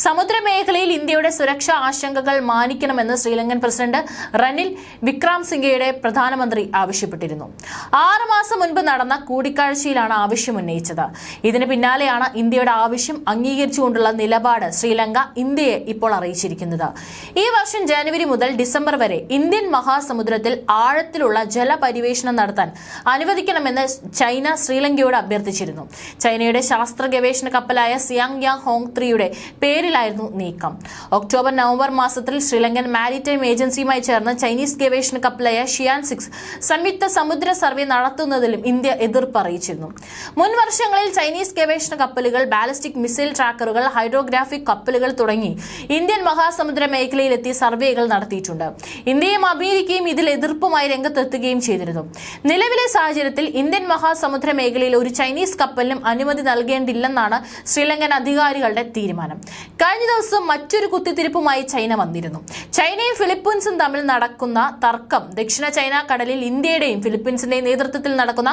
സമുദ്രമേഖലയിൽ ഇന്ത്യയുടെ സുരക്ഷാ ആശങ്കകൾ മാനിക്കണമെന്ന് ശ്രീലങ്കൻ പ്രസിഡന്റ് റനിൽ വിക്രാം സിംഗയുടെ പ്രധാനമന്ത്രി ആവശ്യപ്പെട്ടിരുന്നു. ആറ് മാസം മുൻപ് നടന്ന കൂടിക്കാഴ്ചയിലാണ് ആവശ്യം ഉന്നയിച്ചത്. ഇതിന് പിന്നാലെയാണ് ഇന്ത്യയുടെ ആവശ്യം അംഗീകരിച്ചുകൊണ്ടുള്ള നിലപാട് ശ്രീലങ്ക ഇന്ത്യയെ ഇപ്പോൾ അറിയിച്ചിരിക്കുന്നത്. ഈ വർഷം ജനുവരി മുതൽ ഡിസംബർ വരെ ഇന്ത്യൻ മഹാസമുദ്രത്തിൽ ആഴത്തിലുള്ള ജലപരിവേഷണം നടത്താൻ അനുവദിക്കണമെന്ന് ചൈന ശ്രീലങ്കയോട് അഭ്യർത്ഥിച്ചിരുന്നു. ചൈനയുടെ ശാസ്ത്ര ഗവേഷണ കപ്പലായ സിയാങ് യാങ് ഹോങ് ത്രീയുടെ പേരിലായിരുന്നു നീക്കം. ഒക്ടോബർ നവംബർ മാസത്തിൽ ശ്രീലങ്കൻ മാരിടൈം ഏജൻസിയുമായി ചേർന്ന് ചൈനീസ് ഗവേഷണ കപ്പലായ ഷിയാൻ സിക്സ് സംയുക്ത സമുദ്ര സർവേ നടത്തുന്നതിലും ഇന്ത്യ എതിർപ്പ് അറിയിച്ചിരുന്നു മുൻ വർഷങ്ങളിൽ ചൈനീസ് ഗവേഷണ കപ്പലുകൾ ബാലിസ്റ്റിക് മിസൈൽ ട്രാക്കറുകൾ ഹൈഡ്രോഗ്രാഫിക് കപ്പലുകൾ തുടങ്ങി ഇന്ത്യൻ മഹാസമുദ്ര മേഖലയിലെത്തി സർവേകൾ നടത്തിയിട്ടുണ്ട്. ഇന്ത്യയും അമേരിക്കയും ഇതിൽ എതിർപ്പുമായി രംഗത്തെത്തുകയും ചെയ്തിരുന്നു. നിലവിലെ സാഹചര്യത്തിൽ ഇന്ത്യൻ മഹാസമുദ്ര മേഖലയിൽ ഒരു ചൈനീസ് കപ്പലിനും അനുമതി നൽകേണ്ടില്ലെന്നാണ് ശ്രീലങ്കൻ അധികാരികളുടെ തീരുമാനം. കഴിഞ്ഞ ദിവസം മറ്റൊരു കുത്തിത്തിരിപ്പുമായി ചൈന വന്നിരുന്നു. ചൈനയും ഫിലിപ്പീൻസും തമ്മിൽ നടക്കുന്ന തർക്കം ദക്ഷിണ ചൈന കടലിൽ ഇന്ത്യയുടെയും ഫിലിപ്പീൻസിന്റെയും നേതൃത്വത്തിൽ നടക്കുന്ന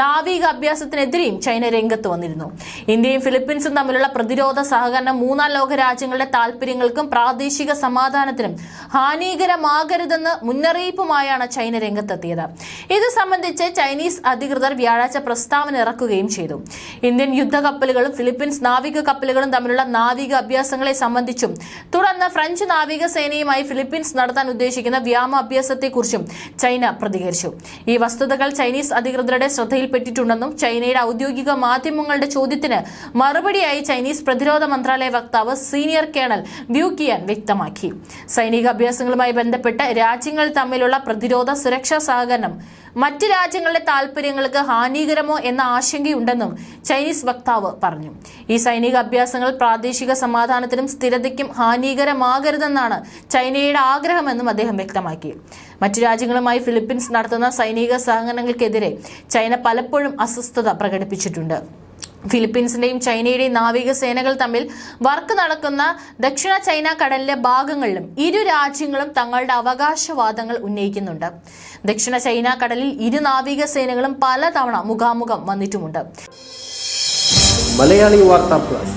നാവിക അഭ്യാസത്തിനെതിരെയും ചൈന രംഗത്ത് വന്നിരുന്നു. ഇന്ത്യയും ഫിലിപ്പീൻസും തമ്മിലുള്ള പ്രതിരോധ സഹകരണം മൂന്നാം ലോക രാജ്യങ്ങളുടെ താൽപര്യങ്ങൾക്കും പ്രാദേശിക സമാധാനത്തിനും ഹാനികരമാകരുതെന്ന് മുന്നറിയിപ്പുമായാണ് ചൈന രംഗത്തെത്തിയത്. ഇത് സംബന്ധിച്ച് ചൈനീസ് അധികൃതർ വ്യാഴാഴ്ച പ്രസ്താവന ഇറക്കുകയും ചെയ്തു. ഇന്ത്യൻ യുദ്ധ കപ്പലുകളും ഫിലിപ്പീൻസ് നാവിക കപ്പലുകളും തമ്മിലുള്ള നാവിക അഭ്യാസങ്ങളെ സംബന്ധിച്ചും. തുടർന്ന് ഫ്രഞ്ച് നാവികസേനയുമായി ഫിലിപ്പീൻസ് നടത്താൻ ഉദ്ദേശിക്കുന്ന വ്യോമാഭ്യാസത്തെക്കുറിച്ചും ചൈന പ്രതികരിച്ചു. ഈ വസ്തുതകൾ ചൈനീസ് അധികൃതരുടെ ശ്രദ്ധയിൽപ്പെട്ടിട്ടുണ്ടെന്നും ചൈനയുടെ ഔദ്യോഗിക മാധ്യമങ്ങളുടെ ചോദ്യത്തിന് മറുപടിയായി ചൈനീസ് പ്രതിരോധ മന്ത്രാലയ വക്താവ് സീനിയർ കേണൽ വ്യൂ കിയാൻ വ്യക്തമാക്കി. സൈനിക അഭ്യാസങ്ങളുമായി ബന്ധപ്പെട്ട് രാജ്യങ്ങൾ തമ്മിലുള്ള പ്രതിരോധ സുരക്ഷാ സഹകരണം മറ്റ് രാജ്യങ്ങളുടെ താൽപര്യങ്ങൾക്ക് ഹാനികരമോ എന്ന ആശങ്കയുണ്ടെന്നും ചൈനീസ് വക്താവ് പറഞ്ഞു. ഈ സൈനിക അഭ്യാസങ്ങൾ പ്രാദേശിക സമാധാനത്തിനും സ്ഥിരതയ്ക്കും ഹാനികരമാകരുതെന്നാണ് ചൈനയുടെ ആഗ്രഹമെന്നും അദ്ദേഹം വ്യക്തമാക്കി. മറ്റു രാജ്യങ്ങളുമായി ഫിലിപ്പീൻസ് നടത്തുന്ന സൈനിക സഹകരണങ്ങൾക്കെതിരെ ചൈന പലപ്പോഴും അസ്വസ്ഥത പ്രകടിപ്പിച്ചിട്ടുണ്ട്. ഫിലിപ്പീൻസിന്റെയും ചൈനയുടെയും നാവികസേനകൾ തമ്മിൽ വർക്ക് നടക്കുന്ന ദക്ഷിണ ചൈന കടലിലെ ഭാഗങ്ങളിലും ഇരു രാജ്യങ്ങളും തങ്ങളുടെ അവകാശവാദങ്ങൾ ഉന്നയിക്കുന്നുണ്ട്. ദക്ഷിണ ചൈന കടലിൽ ഇരു നാവിക സേനകളും പലതവണ മുഖാമുഖം വന്നിട്ടുമുണ്ട്. മലയാളി വാർത്താ plus.